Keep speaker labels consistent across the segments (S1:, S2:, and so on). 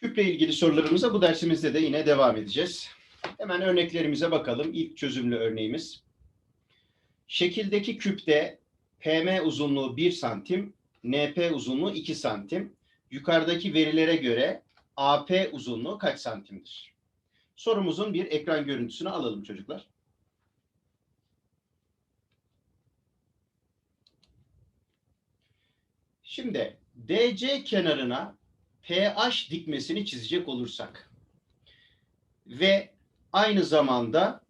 S1: Küple ilgili sorularımıza bu dersimizde de yine devam edeceğiz. Hemen örneklerimize bakalım. İlk çözümlü örneğimiz. Şekildeki küpte PM uzunluğu 1 santim, NP uzunluğu 2 santim. Yukarıdaki verilere göre AP uzunluğu kaç santimdir? Sorumuzun bir ekran görüntüsünü alalım çocuklar. Şimdi DC kenarına pH dikmesini çizecek olursak ve aynı zamanda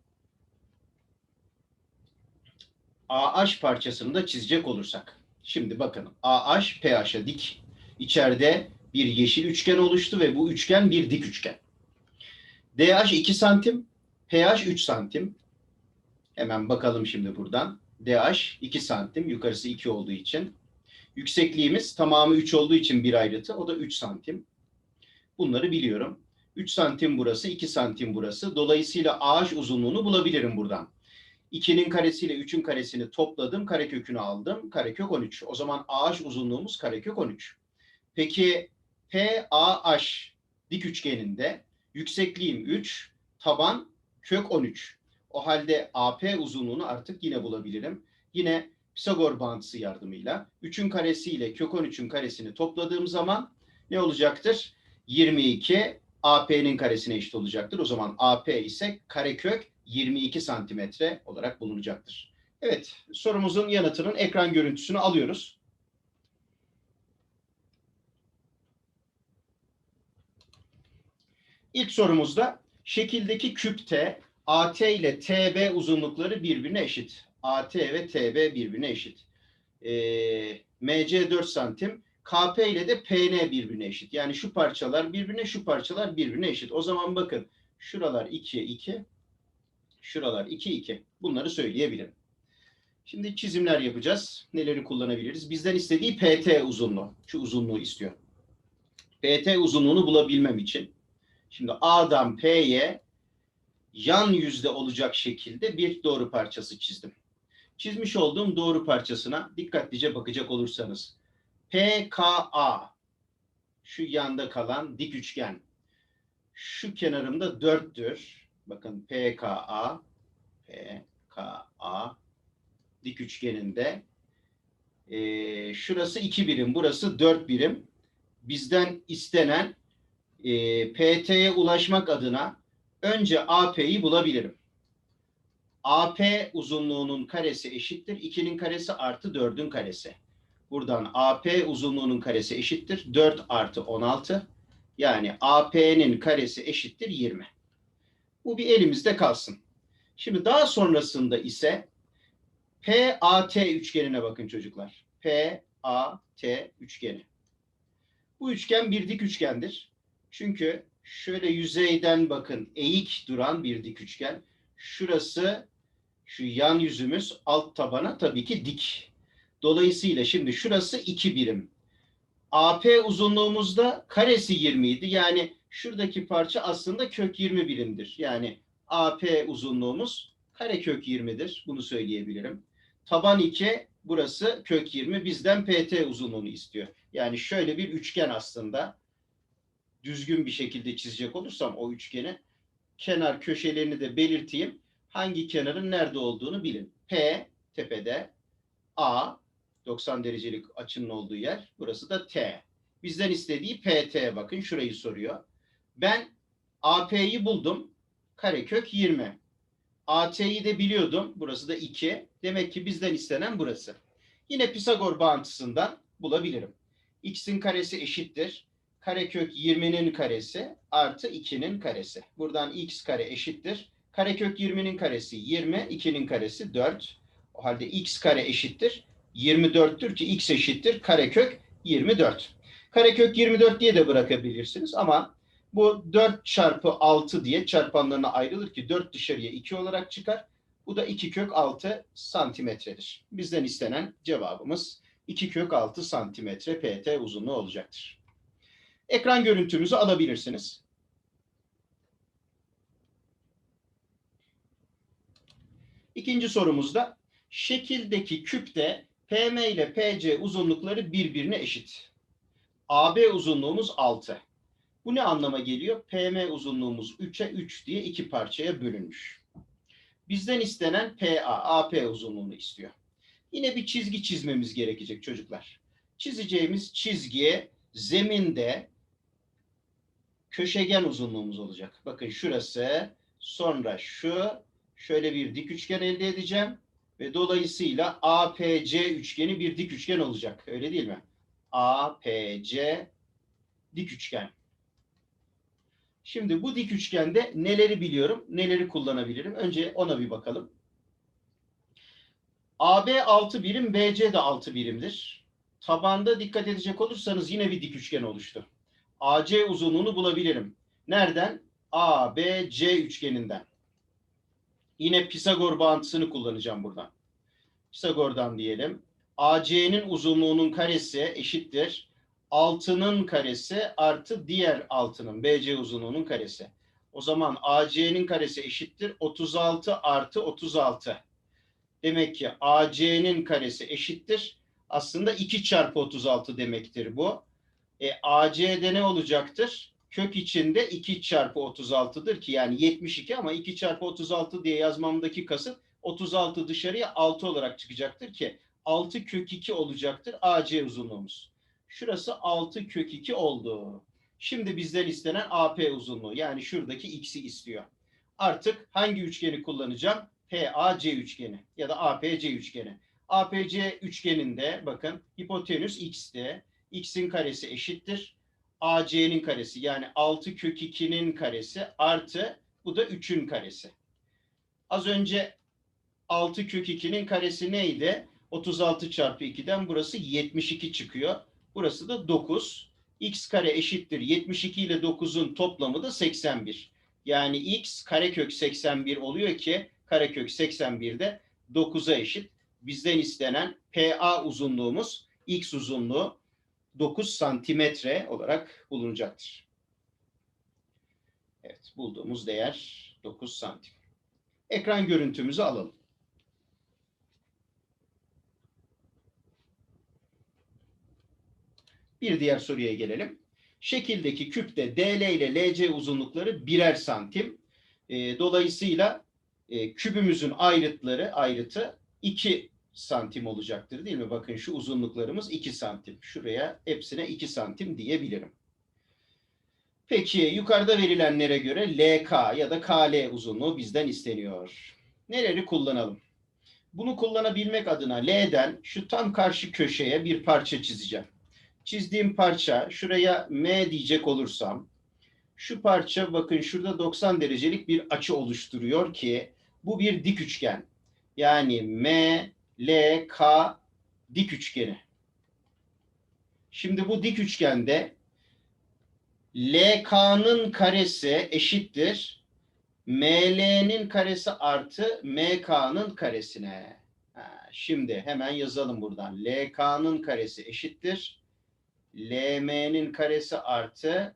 S1: AH parçasını da çizecek olursak. Şimdi bakın AH pH'e dik. İçeride bir yeşil üçgen oluştu ve bu üçgen bir dik üçgen. DH 2 santim, pH 3 santim. Hemen bakalım şimdi buradan. DH 2 santim, yukarısı 2 olduğu için. Yüksekliğimiz tamamı 3 olduğu için bir ayrıtı. O da 3 santim. Bunları biliyorum. 3 santim burası, 2 santim burası. Dolayısıyla AH uzunluğunu bulabilirim buradan. 2'nin karesiyle 3'ün karesini topladım. Karekökünü aldım. Karekök 13. O zaman AH uzunluğumuz karekök 13. Peki PAH dik üçgeninde yüksekliğim 3, taban kök 13. O halde AP uzunluğunu artık yine bulabilirim. Yine Pisagor bağıntısı yardımıyla 3'ün karesi ile kök 13'ün karesini topladığım zaman ne olacaktır? 22 AP'nin karesine eşit olacaktır. O zaman AP ise karekök 22 santimetre olarak bulunacaktır. Evet, sorumuzun yanıtının ekran görüntüsünü alıyoruz. İlk sorumuzda şekildeki küpte AT ile TB uzunlukları birbirine eşit. AT ve TB birbirine eşit. Ee, MC 4 santim, KP ile de PN birbirine eşit. Yani şu parçalar birbirine, şu parçalar birbirine eşit. O zaman bakın şuralar 2'ye 2, şuralar 2 2. Bunları söyleyebilirim. Şimdi çizimler yapacağız. Neleri kullanabiliriz? Bizden istediği PT uzunluğu. Şu uzunluğu istiyor. PT uzunluğunu bulabilmem için. Şimdi A'dan P'ye yan yüzde olacak şekilde bir doğru parçası çizdim. Çizmiş olduğum doğru parçasına dikkatlice bakacak olursanız PKA şu yanda kalan dik üçgen şu kenarımda 4'tür. Bakın PKA PKA dik üçgeninde e, şurası 2 birim, burası 4 birim. Bizden istenen e, PT'ye ulaşmak adına önce AP'yi bulabilirim. AP uzunluğunun karesi eşittir. 2'nin karesi artı 4'ün karesi. Buradan AP uzunluğunun karesi eşittir. 4 artı 16. Yani AP'nin karesi eşittir 20. Bu bir elimizde kalsın. Şimdi daha sonrasında ise PAT üçgenine bakın çocuklar. PAT üçgeni. Bu üçgen bir dik üçgendir. Çünkü şöyle yüzeyden bakın eğik duran bir dik üçgen. Şurası şu yan yüzümüz alt tabana tabii ki dik. Dolayısıyla şimdi şurası 2 birim. AP uzunluğumuzda karesi 20 idi. Yani şuradaki parça aslında kök 20 birimdir. Yani AP uzunluğumuz karekök 20'dir. Bunu söyleyebilirim. Taban 2 burası kök 20. Bizden PT uzunluğunu istiyor. Yani şöyle bir üçgen aslında düzgün bir şekilde çizecek olursam o üçgeni kenar köşelerini de belirteyim. Hangi kenarın nerede olduğunu bilin. P tepede, A 90 derecelik açının olduğu yer. Burası da T. Bizden istediği PT bakın şurayı soruyor. Ben AP'yi buldum. Karekök 20. AT'yi de biliyordum. Burası da 2. Demek ki bizden istenen burası. Yine Pisagor bağıntısından bulabilirim. X'in karesi eşittir karekök 20'nin karesi artı 2'nin karesi. Buradan x kare eşittir. Karekök 20'nin karesi 20, 2'nin karesi 4. O halde x kare eşittir. 24'tür ki x eşittir karekök 24. Karekök 24 diye de bırakabilirsiniz ama bu 4 çarpı 6 diye çarpanlarına ayrılır ki 4 dışarıya 2 olarak çıkar. Bu da 2 kök 6 santimetredir. Bizden istenen cevabımız 2 kök 6 santimetre PT uzunluğu olacaktır. Ekran görüntümüzü alabilirsiniz. İkinci sorumuzda şekildeki küpte PM ile PC uzunlukları birbirine eşit. AB uzunluğumuz 6. Bu ne anlama geliyor? PM uzunluğumuz 3'e 3 diye iki parçaya bölünmüş. Bizden istenen PA, AP uzunluğunu istiyor. Yine bir çizgi çizmemiz gerekecek çocuklar. Çizeceğimiz çizgiye zeminde köşegen uzunluğumuz olacak. Bakın şurası, sonra şu, şöyle bir dik üçgen elde edeceğim ve dolayısıyla APC üçgeni bir dik üçgen olacak. Öyle değil mi? APC dik üçgen. Şimdi bu dik üçgende neleri biliyorum, neleri kullanabilirim? Önce ona bir bakalım. AB 6 birim, BC de 6 birimdir. Tabanda dikkat edecek olursanız yine bir dik üçgen oluştu. AC uzunluğunu bulabilirim. Nereden? ABC üçgeninden. Yine Pisagor bağıntısını kullanacağım buradan. Pisagor'dan diyelim. AC'nin uzunluğunun karesi eşittir. 6'nın karesi artı diğer 6'nın BC uzunluğunun karesi. O zaman AC'nin karesi eşittir 36 artı 36. Demek ki AC'nin karesi eşittir. Aslında 2 çarpı 36 demektir bu. E, AC'de ne olacaktır? Kök içinde 2 çarpı 36'dır ki yani 72 ama 2 çarpı 36 diye yazmamdaki kasıt 36 dışarıya 6 olarak çıkacaktır ki 6 kök 2 olacaktır AC uzunluğumuz. Şurası 6 kök 2 oldu. Şimdi bizden istenen AP uzunluğu yani şuradaki x'i istiyor. Artık hangi üçgeni kullanacağım? PAC üçgeni ya da APC üçgeni. APC üçgeninde bakın hipotenüs x'te x'in karesi eşittir. AC'nin karesi yani 6 kök 2'nin karesi artı bu da 3'ün karesi. Az önce 6 kök 2'nin karesi neydi? 36 çarpı 2'den burası 72 çıkıyor. Burası da 9. x kare eşittir. 72 ile 9'un toplamı da 81. Yani x karekök 81 oluyor ki karekök 81 de 9'a eşit. Bizden istenen PA uzunluğumuz x uzunluğu 9 santimetre olarak bulunacaktır. Evet bulduğumuz değer 9 santim. Ekran görüntümüzü alalım. Bir diğer soruya gelelim. Şekildeki küpte DL ile LC uzunlukları birer santim. E, dolayısıyla e, kübümüzün ayrıtları ayrıtı 2 santim olacaktır değil mi? Bakın şu uzunluklarımız 2 santim. Şuraya hepsine 2 santim diyebilirim. Peki yukarıda verilenlere göre LK ya da KL uzunluğu bizden isteniyor. Neleri kullanalım? Bunu kullanabilmek adına L'den şu tam karşı köşeye bir parça çizeceğim. Çizdiğim parça şuraya M diyecek olursam şu parça bakın şurada 90 derecelik bir açı oluşturuyor ki bu bir dik üçgen. Yani M, L, K dik üçgeni. Şimdi bu dik üçgende LK'nın karesi eşittir ML'nin karesi artı MK'nın karesine. Şimdi hemen yazalım buradan. LK'nın karesi eşittir. LM'nin karesi artı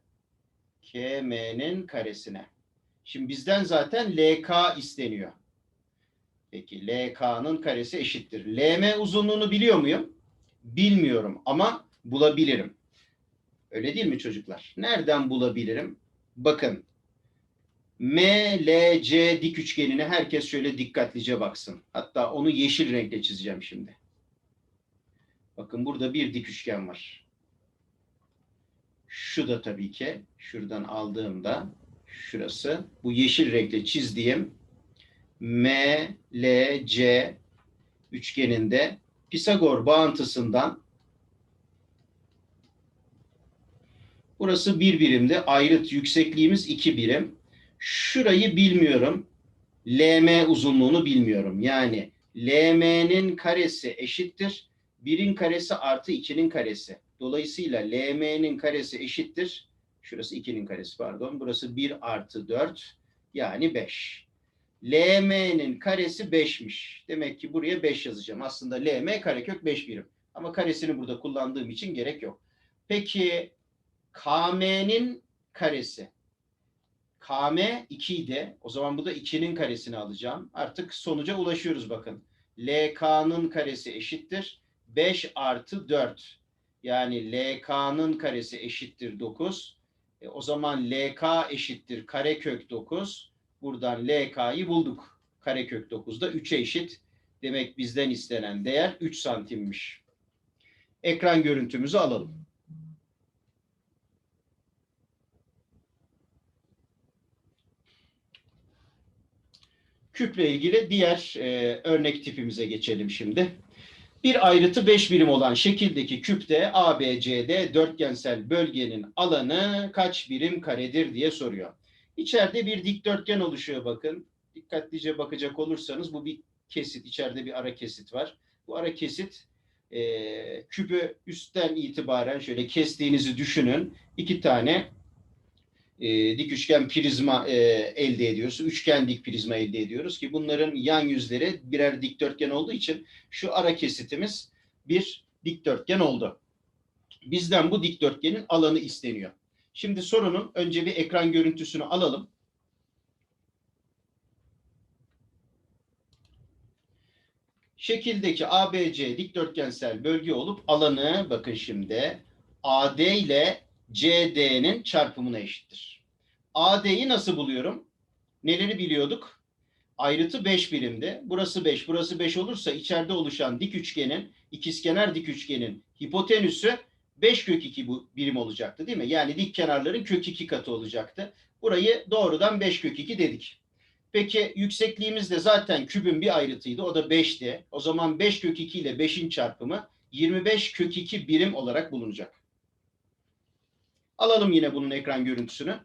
S1: KM'nin karesine. Şimdi bizden zaten LK isteniyor. Peki LK'nın karesi eşittir. LM uzunluğunu biliyor muyum? Bilmiyorum ama bulabilirim. Öyle değil mi çocuklar? Nereden bulabilirim? Bakın. MLC dik üçgenine herkes şöyle dikkatlice baksın. Hatta onu yeşil renkle çizeceğim şimdi. Bakın burada bir dik üçgen var. Şu da tabii ki şuradan aldığımda şurası bu yeşil renkle çizdiğim MLC üçgeninde Pisagor bağıntısından burası bir birimde ayrıt yüksekliğimiz iki birim. Şurayı bilmiyorum. LM uzunluğunu bilmiyorum. Yani LM'nin karesi eşittir. Birin karesi artı ikinin karesi. Dolayısıyla LM'nin karesi eşittir. Şurası 2'nin karesi pardon. Burası 1 artı 4 yani 5. LM'nin karesi 5'miş. Demek ki buraya 5 yazacağım. Aslında LM karekök 5 birim. Ama karesini burada kullandığım için gerek yok. Peki KM'nin karesi. KM 2 idi. O zaman bu da 2'nin karesini alacağım. Artık sonuca ulaşıyoruz bakın. LK'nın karesi eşittir. 5 artı 4. Yani LK'nın karesi eşittir 9. E, o zaman LK eşittir karekök 9. Buradan LK'yı bulduk. Karekök 9 da 3'e eşit. Demek bizden istenen değer 3 santimmiş. Ekran görüntümüzü alalım. Küple ilgili diğer e, örnek tipimize geçelim şimdi. Bir ayrıtı 5 birim olan şekildeki küpte ABCD dörtgensel bölgenin alanı kaç birim karedir diye soruyor. İçeride bir dikdörtgen oluşuyor bakın. Dikkatlice bakacak olursanız bu bir kesit. İçeride bir ara kesit var. Bu ara kesit e, küpü üstten itibaren şöyle kestiğinizi düşünün. İki tane e, dik üçgen prizma e, elde ediyoruz. Üçgen dik prizma elde ediyoruz ki bunların yan yüzleri birer dikdörtgen olduğu için şu ara kesitimiz bir dikdörtgen oldu. Bizden bu dikdörtgenin alanı isteniyor. Şimdi sorunun önce bir ekran görüntüsünü alalım. Şekildeki ABC dikdörtgensel bölge olup alanı bakın şimdi AD ile CD'nin çarpımına eşittir. AD'yi nasıl buluyorum? Neleri biliyorduk? Ayrıtı 5 birimdi. Burası 5, burası 5 olursa içeride oluşan dik üçgenin, ikizkenar dik üçgenin hipotenüsü 5 kök 2 bu birim olacaktı değil mi? Yani dik kenarların kök 2 katı olacaktı. Burayı doğrudan 5 kök 2 dedik. Peki yüksekliğimiz de zaten kübün bir ayrıtıydı. O da 5'ti. O zaman 5 kök 2 ile 5'in çarpımı 25 kök 2 birim olarak bulunacak. Alalım yine bunun ekran görüntüsünü.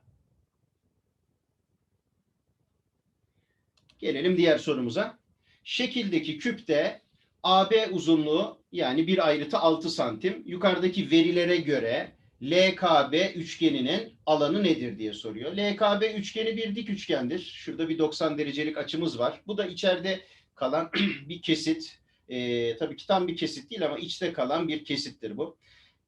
S1: Gelelim diğer sorumuza. Şekildeki küpte AB uzunluğu yani bir ayrıtı 6 santim. Yukarıdaki verilere göre LKB üçgeninin alanı nedir diye soruyor. LKB üçgeni bir dik üçgendir. Şurada bir 90 derecelik açımız var. Bu da içeride kalan bir kesit. Ee, tabii ki tam bir kesit değil ama içte kalan bir kesittir bu.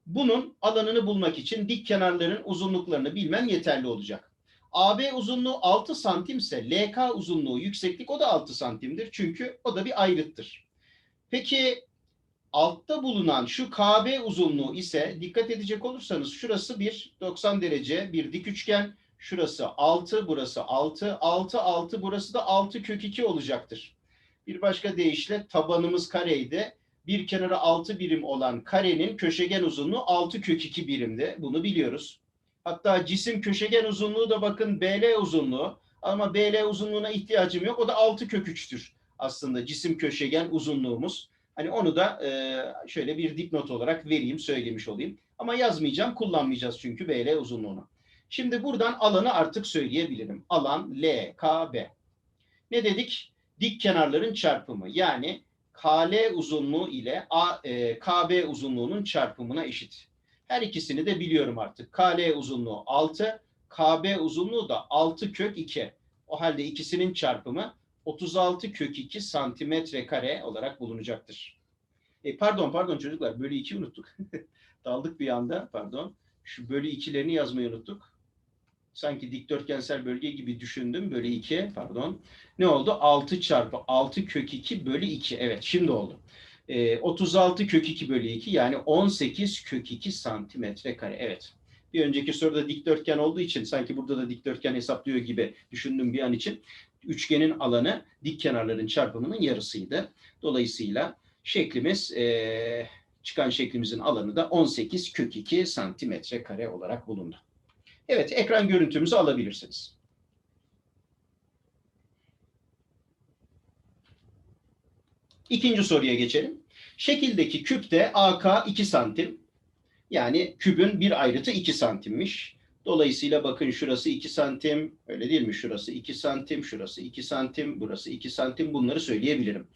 S1: Bunun alanını bulmak için dik kenarların uzunluklarını bilmen yeterli olacak. AB uzunluğu 6 santimse LK uzunluğu yükseklik o da 6 santimdir. Çünkü o da bir ayrıttır. Peki altta bulunan şu KB uzunluğu ise dikkat edecek olursanız şurası bir 90 derece bir dik üçgen. Şurası 6, burası 6, 6, 6, burası da 6 kök 2 olacaktır. Bir başka deyişle tabanımız kareydi. Bir kenarı 6 birim olan karenin köşegen uzunluğu 6 kök 2 birimdi. Bunu biliyoruz. Hatta cisim köşegen uzunluğu da bakın BL uzunluğu. Ama BL uzunluğuna ihtiyacım yok. O da 6 kök 3'tür aslında cisim köşegen uzunluğumuz. Hani onu da e, şöyle bir dipnot olarak vereyim, söylemiş olayım. Ama yazmayacağım, kullanmayacağız çünkü BL uzunluğunu. Şimdi buradan alanı artık söyleyebilirim. Alan LKB. Ne dedik? Dik kenarların çarpımı. Yani KL uzunluğu ile A, e, KB uzunluğunun çarpımına eşit. Her ikisini de biliyorum artık. KL uzunluğu 6, KB uzunluğu da 6 kök 2. O halde ikisinin çarpımı 36 kök 2 santimetre kare olarak bulunacaktır. E, pardon pardon çocuklar bölü 2 unuttuk. Daldık bir anda pardon. Şu bölü 2'lerini yazmayı unuttuk. Sanki dikdörtgensel bölge gibi düşündüm. Bölü 2 pardon. Ne oldu? 6 çarpı 6 kök 2 bölü 2. Evet şimdi oldu. E, 36 kök 2 bölü 2 yani 18 kök 2 santimetre kare. Evet. Bir önceki soruda dikdörtgen olduğu için sanki burada da dikdörtgen hesaplıyor gibi düşündüm bir an için üçgenin alanı dik kenarların çarpımının yarısıydı. Dolayısıyla şeklimiz e, çıkan şeklimizin alanı da 18 kök 2 santimetre kare olarak bulundu. Evet ekran görüntümüzü alabilirsiniz. İkinci soruya geçelim. Şekildeki küpte AK 2 santim. Yani kübün bir ayrıtı 2 santimmiş. Dolayısıyla bakın şurası 2 santim, öyle değil mi? Şurası 2 santim, şurası 2 santim, burası 2 santim bunları söyleyebilirim.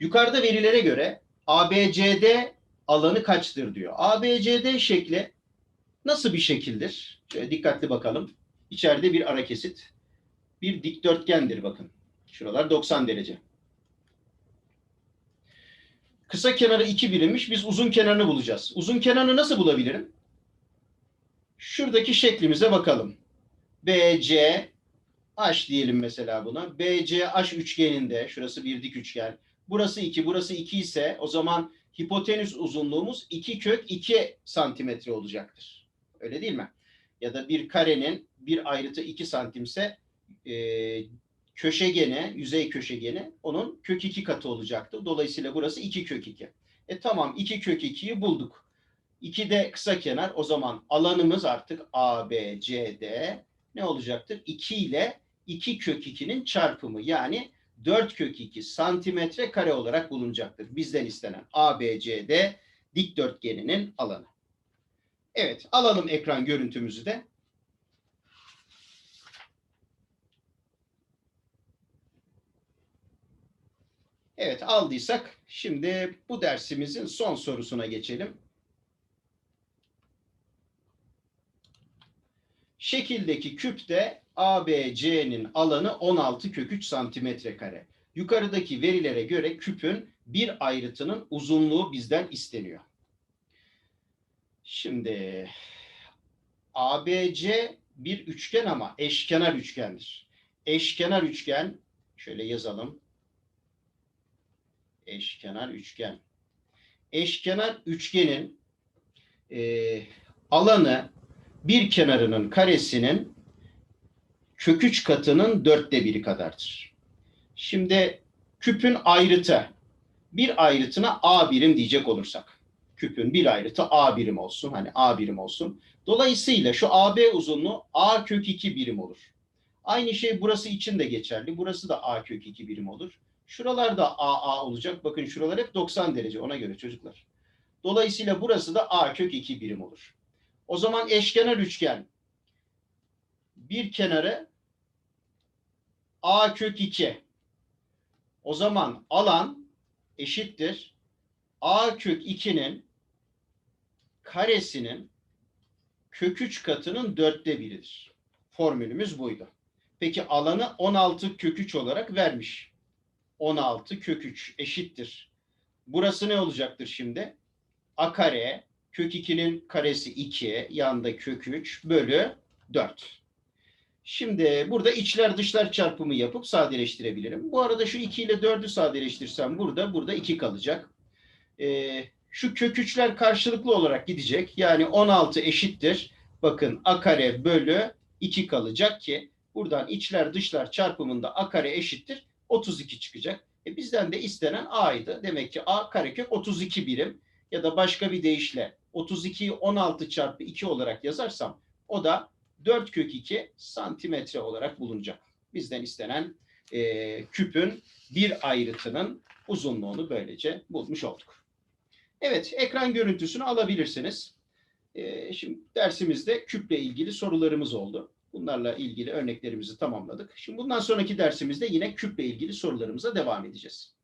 S1: Yukarıda verilere göre ABCD alanı kaçtır diyor. ABCD şekli nasıl bir şekildir? Şöyle dikkatli bakalım. İçeride bir ara kesit. Bir dikdörtgendir bakın. Şuralar 90 derece. Kısa kenarı 2 birimmiş. Biz uzun kenarını bulacağız. Uzun kenarını nasıl bulabilirim? Şuradaki şeklimize bakalım. BC H diyelim mesela buna. BC H üçgeninde şurası bir dik üçgen. Burası 2, burası 2 ise o zaman hipotenüs uzunluğumuz 2 kök 2 santimetre olacaktır. Öyle değil mi? ya da bir karenin bir ayrıtı 2 santimse e, köşegeni, yüzey köşegeni onun kök 2 katı olacaktı. Dolayısıyla burası 2 kök 2. E tamam 2 kök 2'yi bulduk. 2 de kısa kenar. O zaman alanımız artık A, B, C, D ne olacaktır? 2 ile 2 kök 2'nin çarpımı yani 4 kök 2 santimetre kare olarak bulunacaktır. Bizden istenen ABCD dikdörtgeninin alanı. Evet alalım ekran görüntümüzü de. Evet aldıysak şimdi bu dersimizin son sorusuna geçelim. Şekildeki küpte ABC'nin alanı 16 kök 3 santimetre kare. Yukarıdaki verilere göre küpün bir ayrıtının uzunluğu bizden isteniyor. Şimdi ABC bir üçgen ama eşkenar üçgendir. Eşkenar üçgen şöyle yazalım. Eşkenar üçgen. Eşkenar üçgenin e, alanı bir kenarının karesinin kök üç katının dörtte biri kadardır. Şimdi küpün ayrıtı bir ayrıtına A birim diyecek olursak. Küpün bir ayrıtı A birim olsun. Hani A birim olsun. Dolayısıyla şu AB uzunluğu A kök 2 birim olur. Aynı şey burası için de geçerli. Burası da A kök 2 birim olur. Şuralar da AA olacak. Bakın şuralar hep 90 derece ona göre çocuklar. Dolayısıyla burası da A kök 2 birim olur. O zaman eşkenar üçgen bir kenarı A kök 2. O zaman alan eşittir. A kök 2'nin karesinin kök 3 katının dörtte biridir. Formülümüz buydu. Peki alanı 16 kök 3 olarak vermiş. 16 kök 3 eşittir. Burası ne olacaktır şimdi? A kare kök 2'nin karesi 2 yanında kök 3 bölü 4. Şimdi burada içler dışlar çarpımı yapıp sadeleştirebilirim. Bu arada şu 2 ile 4'ü sadeleştirsem burada, burada 2 kalacak. Ee, şu kök 3'ler karşılıklı olarak gidecek. Yani 16 eşittir. Bakın a kare bölü 2 kalacak ki buradan içler dışlar çarpımında a kare eşittir 32 çıkacak. E bizden de istenen a'ydı. Demek ki a karekök 32 birim ya da başka bir deyişle 32'yi 16 çarpı 2 olarak yazarsam o da 4 kök 2 santimetre olarak bulunacak. Bizden istenen e, küpün bir ayrıtının uzunluğunu böylece bulmuş olduk. Evet, ekran görüntüsünü alabilirsiniz. E, şimdi dersimizde küple ilgili sorularımız oldu. Bunlarla ilgili örneklerimizi tamamladık. Şimdi bundan sonraki dersimizde yine küple ilgili sorularımıza devam edeceğiz.